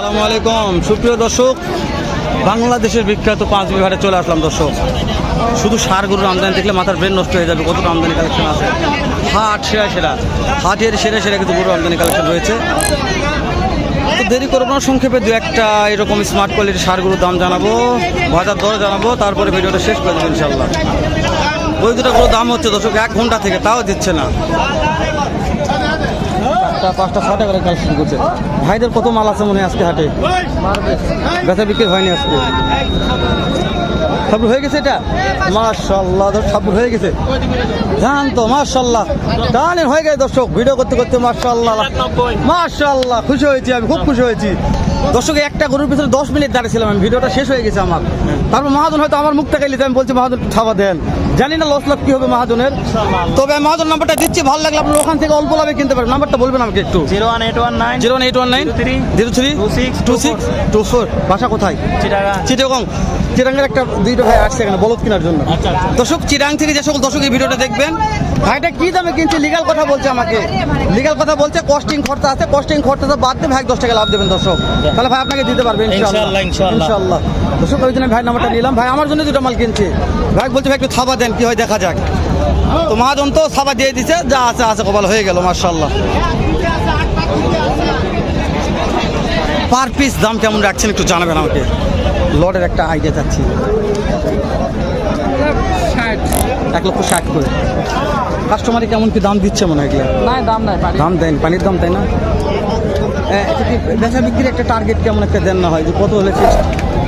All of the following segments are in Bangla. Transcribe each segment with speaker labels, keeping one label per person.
Speaker 1: আসসালামু আলাইকুম। সুপ্রিয় দর্শক, বাংলাদেশের বিখ্যাত পাঁচ বিভাগে চলে আসলাম দর্শক। শুধু সার গরুর আমদানি দেখলে মাথার ব্রেন নষ্ট হয়ে যাবে, কতটা আমদানি কালেকশন আছে? হাট সেরা সেরা, হাটের সেরা সেরা কিছু গরুর আমদানি কালেকশন রয়েছে। তো দেরি করব না, সংক্ষেপে দু একটা এরকম স্মার্ট কোয়ালিটির সারগুলোর দাম জানাব, বাজার দর জানাব, তারপরে ভিডিওটা শেষ করে দেবো ইনশাল্লাহ ওই দুটো গরুর দাম হচ্ছে দর্শক এক ঘণ্টা থেকে, তাও দিচ্ছে না। চারটা পাঁচটা, ছটা করে কালেকশন করছে। ভাইদের কত মাল আছে মনে আজকে হাটে? বেচা বিক্রি হয়নি আজকে। সাবুর হয়ে গেছে এটা? মার্শাল্লাহ সাবুর হয়ে গেছে। জান তো মার্শাল্লাহ টানের হয়ে গেছে দর্শক, ভিডিও করতে করতে মার্শাল্লাহ মার্শাল্লাহ খুশি হয়েছি আমি, খুব খুশি হয়েছি। দর্শক, একটা গরুর পিছনে দশ মিনিট দাঁড়িয়েছিলাম আমি, ভিডিওটা শেষ হয়ে গেছে আমার। তারপর মহাজন হয়তো আমার মুখটা খাইলিতে আমি বলছি, মহাজন থাবা দেন। জানি না লস লাভ কি হবে মহাজনের। তবে মহাজন নাম্বারটা দিচ্ছি ভালো লাগলে আপনার ওখান থেকে অল্প লাভে কিনতে পারেন। নাম্বারটা বলবেন আমাকে একটু।
Speaker 2: Zero one eight one nine
Speaker 1: zero eight one nine zero three two six two four বাসা কোথায়?
Speaker 2: চিটাগা।
Speaker 1: চিরাঙ্গের একটা দুইটা ভাই আসছে এখানে বলদ কেনার জন্য।
Speaker 2: আচ্ছা, আচ্ছা।
Speaker 1: দর্শক চিরাং থেকে যে সকল দর্শক এই ভিডিওটা দেখবেন ভাইটা কি দামে কিনছে লিগাল কথা বলছে আমাকে। লিগাল কথা বলছে কস্টিং খরচা আছে কস্টিং খরচা বাদ দিয়ে ভাই দশ টাকা লাভ দেবেন দর্শক। তাহলে ভাই আপনাকে দিতে পারবে
Speaker 2: ইনশাআল্লাহ, ইনশাআল্লাহ।
Speaker 1: ইনশাল্লাহ দর্শক ওই জন্য ভাই নাম্বারটা নিলাম। ভাই আমার জন্য দুটো মাল কিনছে। ভাই বলছে ভাই একটু থাবা দেন। কি হয় দেখা যাক। তো মহাজন তো সাবা দিয়ে দিছে যা আছে আছে কপাল হয়ে গেল মার্শাল্লাহ পার পিস দাম কেমন রাখছেন একটু জানাবেন আমাকে? লটের একটা আইডিয়া চাচ্ছি। এক লক্ষ ষাট করে। কাস্টমারে কেমন কি দাম দিচ্ছে মনে হয়?
Speaker 2: নাই দাম নাই
Speaker 1: দাম দেন পানির দাম তাই না? বেচা বিক্রির একটা টার্গেট কেমন একটা দেন না হয়? যে কত হলে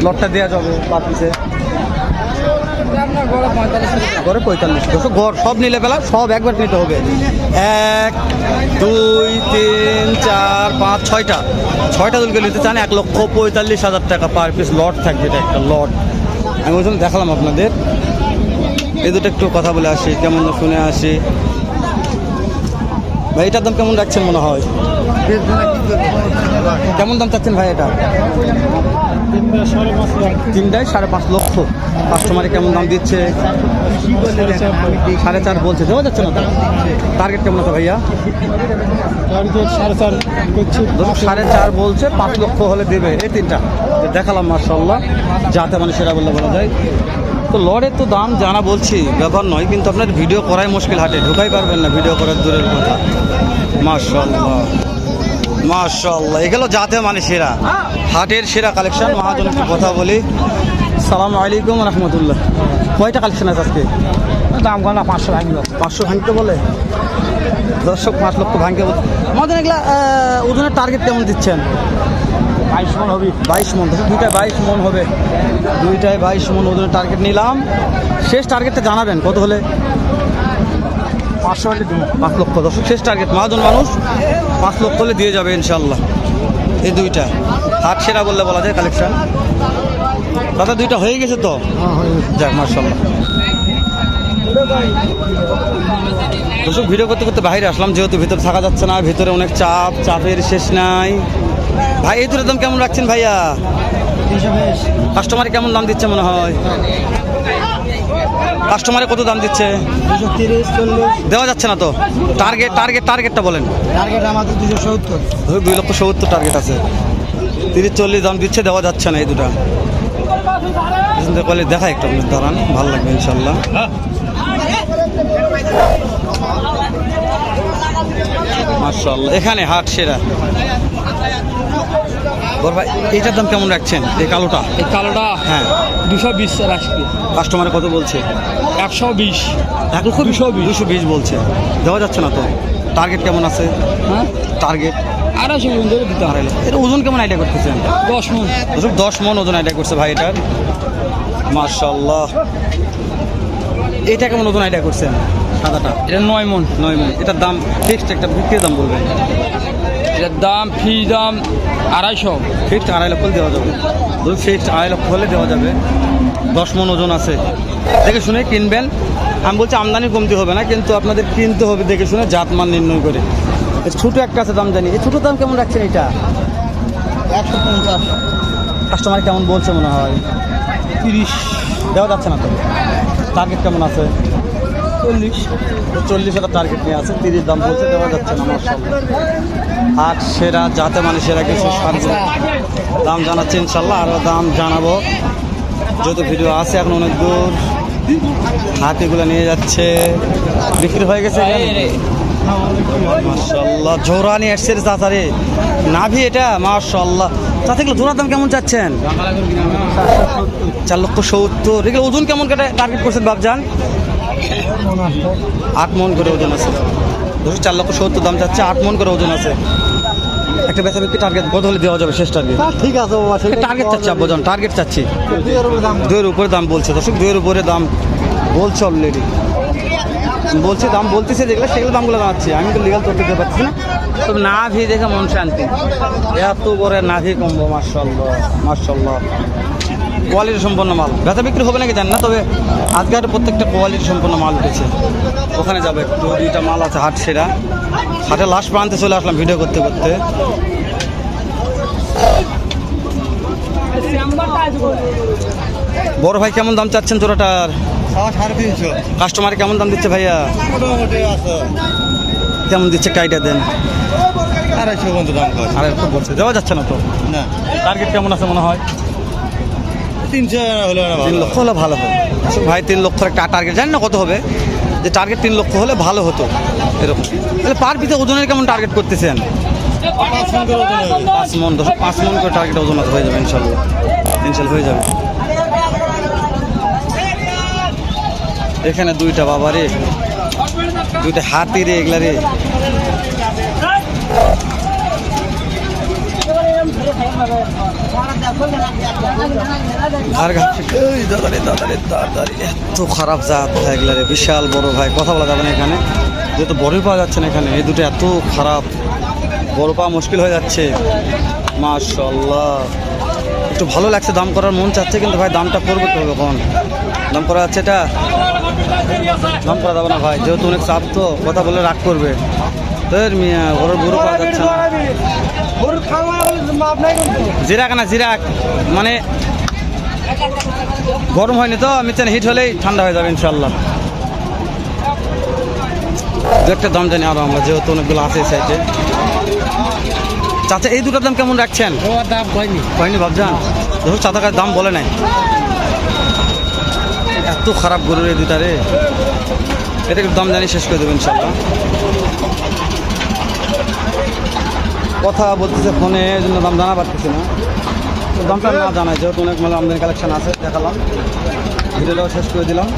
Speaker 1: লটটা দেওয়া যাবে পার পিসে গড়ে পঁয়তাল্লিশ। দুশো গড়, সব নিলে বেলা সব একবার নিতে হবে। এক, দুই, তিন, চার, পাঁচ, ছয়টা। ছয়টা দুলকে নিতে চান এক লক্ষ পঁয়তাল্লিশ হাজার টাকা পার পিস লট থাকবে, এটা একটা লট। আমি জন্য দেখালাম আপনাদের। এই দুটো একটু কথা বলে আসি, কেমন শুনে আসি। ভাই, এটার দাম কেমন রাখছেন মনে হয়? কেমন দাম চাচ্ছেন ভাই এটা? তিনটায় সাড়ে পাঁচ লক্ষ। কাস্টমারে কেমন দাম দিচ্ছে? সাড়ে চার বলছে। দেওয়া যাচ্ছে না টার্গেট কেমন আছে ভাইয়া?
Speaker 2: সাড়ে চার
Speaker 1: বলছে, পাঁচ লক্ষ হলে দেবে। এই তিনটা। দেখালাম মার্শাল্লাহ যাতে মানে সেরা বললে বলা যায়। তো লড়ের তো দাম জানা বলছি। ব্যাপার নয় কিন্তু আপনার ভিডিও করাই মুশকিল হাটে ঢুকাই পারবেন না ভিডিও করার দূরের কথা। মার্শাল্লাহ মার্শাল্লাহ এগুলো যাতে মানে সেরা। হাটের সেরা কালেকশন মহাজন একটু কথা বলি। সালাম আলাইকুম রহমতুল্লাহ। কয়টা কালেকশন আছে আজকে?
Speaker 2: দাম কম না পাঁচশো ভাঙলো
Speaker 1: পাঁচশো ভাঙতে বলে? দর্শক পাঁচ লক্ষ ভাঙতে বলে। আমাদের এগুলা ওজনের টার্গেট কেমন দিচ্ছেন?
Speaker 2: বাইশ মন হবে।
Speaker 1: বাইশ মন দুইটায় বাইশ মন হবে। দুইটায় বাইশ মন ওজনের টার্গেট নিলাম। শেষ টার্গেটটা জানাবেন কত হলে?
Speaker 2: পাঁচশো হলে দেবো।
Speaker 1: পাঁচ লক্ষ। দর্শক শেষ টার্গেট মহাজন মানুষ পাঁচ লক্ষ হলে দিয়ে যাবে ইনশাল্লাহ এই দুইটা। হাট সেরা বললে বলা যায় কালেকশন দাদা দুইটা হয়ে গেছে তো? যাক মার্শাল্লাহ দর্শক ভিডিও করতে করতে বাইরে আসলাম যেহেতু ভিতরে থাকা যাচ্ছে না ভিতরে অনেক চাপ চাপের শেষ নাই। ভাই এই দুটোর দাম কেমন রাখছেন ভাইয়া? কাস্টমারে কেমন দাম দিচ্ছে মনে হয়? কাস্টমারে কত দাম দিচ্ছে? দেওয়া যাচ্ছে না তো? টার্গেট টার্গেট টার্গেটটা বলেন।
Speaker 2: টার্গেট আমাদের দুশো সত্তর।
Speaker 1: দুই লক্ষ সত্তর টার্গেট আছে। তিরিশ চল্লিশ দাম দিচ্ছে দেওয়া যাচ্ছে না এই দুটা। বলে দেখা একটু আপনি দাঁড়ান ভালো লাগবে ইনশাল্লাহ। মার্শাল্লাহ এখানে হাট সেরা। বড় ভাই এইটার দাম কেমন রাখছেন? এই কালোটা?
Speaker 2: এই কালোটা
Speaker 1: হ্যাঁ।
Speaker 2: দুশো বিশ রাখছি।
Speaker 1: কাস্টমারে কত বলছে?
Speaker 2: একশো বিশ।
Speaker 1: এক লক্ষ দুশো দুশো বিশ বলছে। দেওয়া যাচ্ছে না তো? টার্গেট কেমন আছে?
Speaker 2: হ্যাঁ?
Speaker 1: টার্গেট
Speaker 2: আড়াইশো পর্যন্ত দিতে
Speaker 1: আড়াই লক্ষ এর ওজন কেমন আইডিয়া করতেছেন?
Speaker 2: দশ মন।
Speaker 1: দশ মন ওজন আইডিয়া করছে ভাই এটার। মার্শাল্লাহ এটা কেমন ওজন আইডিয়া করছেন? সাদাটা।
Speaker 2: এটা নয় মন
Speaker 1: নয় মন। এটার দাম ফিক্সড একটা বিক্রির দাম বলবেন।
Speaker 2: এটার দাম ফি দাম আড়াইশো।
Speaker 1: ফিক্সড আড়াই লক্ষ হলে দেওয়া যাবে। ধরুন ফিক্সড আড়াই লক্ষ হলে দেওয়া যাবে। দশ মন ওজন আছে। দেখে শুনে কিনবেন। আমি বলছি আমদানি কমতি হবে না কিন্তু আপনাদের কিনতে হবে দেখে শুনে জাত মান নির্ণয় করে। এই ছোটো একটা আছে দাম জানি। এই ছোটো দাম কেমন রাখছেন এটা?
Speaker 2: একশো পঞ্চাশ।
Speaker 1: কাস্টমার কেমন বলছে মনে হয়?
Speaker 2: তিরিশ।
Speaker 1: দেওয়া যাচ্ছে না তো? টার্গেট কেমন আছে?
Speaker 2: চল্লিশ।
Speaker 1: চল্লিশ হাজার টার্গেট নিয়ে আছে। তিরিশ দাম বলছে দেওয়া যাচ্ছে না হাট সেরা যাতে মানে সেরা কিছু সারগুলো দাম জানাচ্ছি ইনশাল্লাহ আরও দাম জানাব। যত ভিডিও আছে, এখন অনেক দূর। হাতিগুলো নিয়ে যাচ্ছে। বিক্রি হয়ে গেছে মাশাল্লাহ জোড়া নিয়ে এসছে চাচারে। নাভি এটা মাশাল্লাহ চাচা, এগুলো জোড়ার দাম কেমন চাচ্ছেন? চার লক্ষ সত্তর। এগুলো ওজন কেমন কেটে টার্গেট করছেন বাবজান আট মন করে ওজন আছে। ধরো চার লক্ষ সত্তর দাম চাচ্ছে, আট মন করে ওজন আছে। একটা বেচা বিক্রি টার্গেট কত হলে দেওয়া যাবে শেষ টার্গেট
Speaker 3: ঠিক আছে বাবা
Speaker 1: টার্গেট চাচ্ছি আব্বাজান টার্গেট চাচ্ছি। দুয়ের উপরে দাম। বলছে দর্শক দুয়ের উপরে দাম বলছে অলরেডি বলছে দাম বলতেছে যেগুলো সেগুলো দামগুলো জানাচ্ছি। আমি তো লিগাল তথ্য দিতে পারছি না। তবে নাভি দেখে মন শান্তি। এত বড় নাভি কমবো মার্শাল্লাহ মার্শাল্লাহ কোয়ালিটি সম্পন্ন মাল। ব্যথা বিক্রি হবে নাকি জান না তবে আজকে প্রত্যেকটা কোয়ালিটি সম্পন্ন মাল উঠেছে। ওখানে যাবে একটু দুইটা মাল আছে হাট সেরা। হাটে লাস্ট প্রান্তে চলে আসলাম ভিডিও করতে করতে। বড় ভাই কেমন দাম চাচ্ছেন
Speaker 3: তিনশো
Speaker 1: কাস্টমার কেমন দাম দিচ্ছে ভাইয়া? কেমন দিচ্ছে কাইটা দেন?
Speaker 3: আড়াইশো পর্যন্ত দাম
Speaker 1: আর বলছে দেওয়া যাচ্ছে না তো?
Speaker 3: না।
Speaker 1: টার্গেট কেমন আছে মনে হয়?
Speaker 3: তিনশো হলে
Speaker 1: তিন লক্ষ হলে ভালো হবে। ভাই তিন লক্ষ একটা টার্গেট জানি না কত হবে? যে টার্গেট তিন লক্ষ হলে ভালো হতো। এরকম। তাহলে পার পিতে ওজনের কেমন টার্গেট করতেছেন? পাঁচ মন দশ পাঁচ মন করে টার্গেট ওজন হয়ে যাবে ইনশাল্লাহ? ইনশাল্লাহ হয়ে যাবে। এখানে দুইটা বাবা রে দুইটা হাতি রে এগুলা রে আর ঘাট থেকে, এই দাদারে দাদারে দাদারে। এত খারাপ জাত এগুলা বিশাল বড় ভাই। কথা বলা যাবে না এখানে। যেহেতু বড়ই পাওয়া যাচ্ছে না এখানে এই দুটো এত খারাপ। বড় পাওয়া মুশকিল হয়ে যাচ্ছে। মাশাল্লাহ একটু ভালো লাগছে দাম করার মন চাচ্ছে কিন্তু ভাই দামটা করবে তো কখন? দাম করা যাচ্ছে এটা? দাম করা যাবে না ভাই যেহেতু অনেক চাপ তো কথা বলে রাগ করবে। তোর মিয়া ওর গরু পাওয়া যাচ্ছে না। জিরাক না জিরাক। মানে গরম হয়নি তো মিচান হিট হলেই ঠান্ডা হয়ে যাবে ইনশাল্লাহ একটা দাম জানি আরও আমরা যেহেতু অনেকগুলো আছে এই সাইডে চাচা এই দুটোর দাম কেমন রাখছেন?
Speaker 3: দাম কয়নি
Speaker 1: হয়নি ভাবজান। দেখো চাচাকার দাম বলে নাই। এত খারাপ গরুর এই দুটারে এটা একটু দাম জানি শেষ করে দেবেন ইনশাল্লাহ কথা বলতেছে ফোনে, এই জন্য দাম জানা পারতেছি না। দামটা না জানাই যেহেতু অনেক মানে আমদানি কালেকশন আছে, দেখালাম। ভিডিওটাও শেষ করে দিলাম।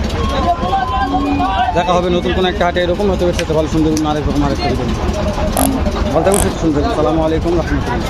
Speaker 1: দেখা হবে নতুন কোনো একটা হাটে এরকম হয়তো সেটা ভালো সুন্দর আরেক রকম আরেক করে ভালো থাকুন সুন্দর সালামু আলাইকুম, রহমতুল্লাহ।